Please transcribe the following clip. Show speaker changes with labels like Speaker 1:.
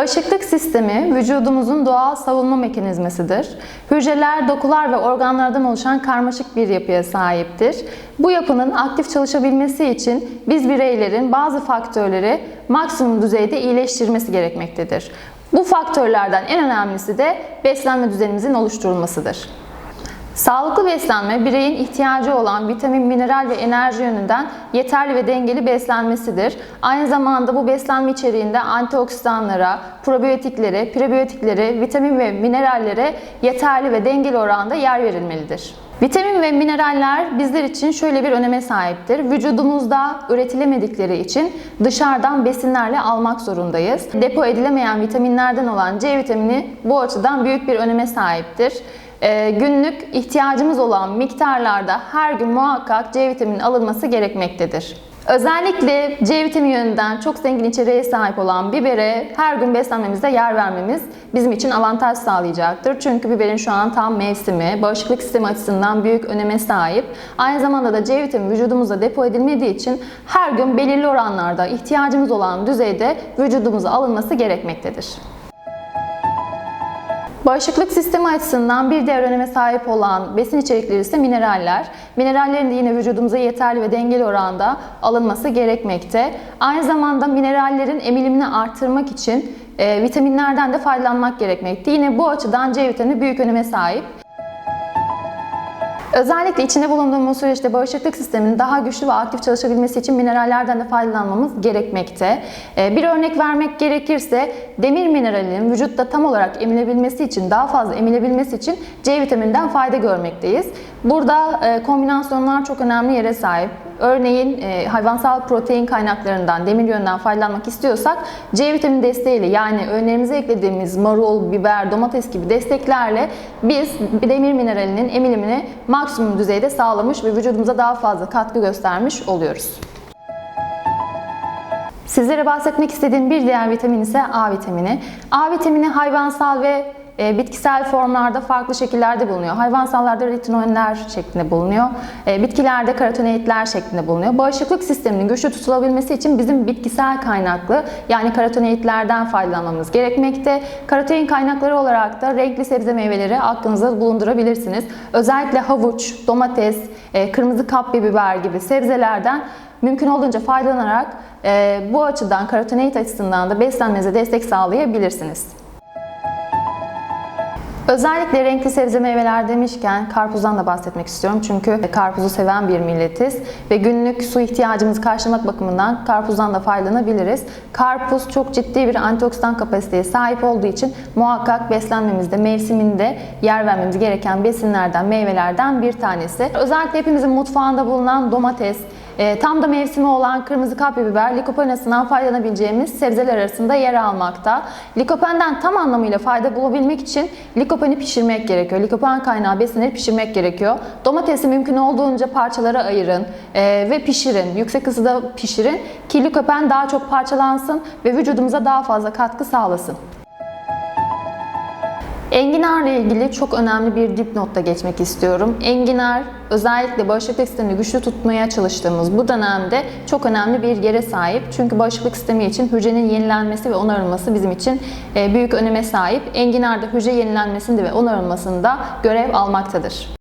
Speaker 1: Bağışıklık sistemi vücudumuzun doğal savunma mekanizmasıdır. Hücreler, dokular ve organlardan oluşan karmaşık bir yapıya sahiptir. Bu yapının aktif çalışabilmesi için biz bireylerin bazı faktörleri maksimum düzeyde iyileştirmesi gerekmektedir. Bu faktörlerden en önemlisi de beslenme düzenimizin oluşturulmasıdır. Sağlıklı beslenme, bireyin ihtiyacı olan vitamin, mineral ve enerji yönünden yeterli ve dengeli beslenmesidir. Aynı zamanda bu beslenme içeriğinde antioksidanlara, probiyotiklere, prebiyotiklere, vitamin ve minerallere yeterli ve dengeli oranda yer verilmelidir. Vitamin ve mineraller bizler için şöyle bir öneme sahiptir. Vücudumuzda üretilemedikleri için dışarıdan besinlerle almak zorundayız. Depo edilemeyen vitaminlerden olan C vitamini bu açıdan büyük bir öneme sahiptir. Ee, günlük ihtiyacımız olan miktarlarda her gün muhakkak C vitamini alınması gerekmektedir. Özellikle C vitamini yönünden çok zengin içeriğe sahip olan bibere her gün beslenmemizde yer vermemiz bizim için avantaj sağlayacaktır. Çünkü biberin şu an tam mevsimi, bağışıklık sistemi açısından büyük öneme sahip. Aynı zamanda da C vitamini vücudumuzda depo edilmediği için her gün belirli oranlarda ihtiyacımız olan düzeyde vücudumuza alınması gerekmektedir. Bağışıklık sistemi açısından bir diğer öneme sahip olan besin içerikleri ise mineraller. Minerallerin de yine vücudumuza yeterli ve dengeli oranda alınması gerekmekte. Aynı zamanda minerallerin emilimini artırmak için e, vitaminlerden de faydalanmak gerekmekte. Yine bu açıdan C vitamini büyük öneme sahip. Özellikle içinde bulunduğumuz süreçte bağışıklık sisteminin daha güçlü ve aktif çalışabilmesi için minerallerden de faydalanmamız gerekmekte. Ee, Bir örnek vermek gerekirse demir mineralinin vücutta tam olarak emilebilmesi için, daha fazla emilebilmesi için C vitamininden fayda görmekteyiz. Burada e, kombinasyonlar çok önemli yere sahip. Örneğin e, hayvansal protein kaynaklarından, demir yönden faydalanmak istiyorsak C vitamini desteğiyle yani öğünlerimize eklediğimiz marul, biber, domates gibi desteklerle biz demir mineralinin emilimini maksimum düzeyde sağlamış ve vücudumuza daha fazla katkı göstermiş oluyoruz. Sizlere bahsetmek istediğim bir diğer vitamin ise A vitamini. A vitamini hayvansal ve e, bitkisel formlarda farklı şekillerde bulunuyor. Hayvansallarda retinoller şeklinde bulunuyor. E, bitkilerde karotenoidler şeklinde bulunuyor. Bağışıklık sisteminin güçlü tutulabilmesi için bizim bitkisel kaynaklı yani karotenoidlerden faydalanmamız gerekmekte. Karotein kaynakları olarak da renkli sebze meyveleri aklınızda bulundurabilirsiniz. Özellikle havuç, domates, e, kırmızı kapya biber gibi sebzelerden mümkün olduğunca faydalanarak e, bu açıdan karotenoid açısından da beslenmenize destek sağlayabilirsiniz. Özellikle renkli sebze meyveler demişken karpuzdan da bahsetmek istiyorum. Çünkü karpuzu seven bir milletiz ve günlük su ihtiyacımızı karşılamak bakımından karpuzdan da faydalanabiliriz. Karpuz çok ciddi bir antioksidan kapasiteye sahip olduğu için muhakkak beslenmemizde, mevsiminde yer vermemiz gereken besinlerden, meyvelerden bir tanesi. Özellikle hepimizin mutfağında bulunan domates, e, tam da mevsimi olan kırmızı kapya biber likopenasından faydalanabileceğimiz sebzeler arasında yer almakta. Likopenden tam anlamıyla fayda bulabilmek için likopeni pişirmek gerekiyor. Likopen kaynağı besinleri pişirmek gerekiyor. Domatesi mümkün olduğunca parçalara ayırın e, ve pişirin. Yüksek ısıda pişirin ki likopen daha çok parçalansın ve vücudumuza daha fazla katkı sağlasın. Enginarla ilgili çok önemli bir dipnotta geçmek istiyorum. Enginar özellikle bağışıklık sistemini güçlü tutmaya çalıştığımız bu dönemde çok önemli bir yere sahip. Çünkü bağışıklık sistemi için hücrenin yenilenmesi ve onarılması bizim için e, büyük öneme sahip. Enginar da hücre yenilenmesinde ve onarılmasında görev almaktadır.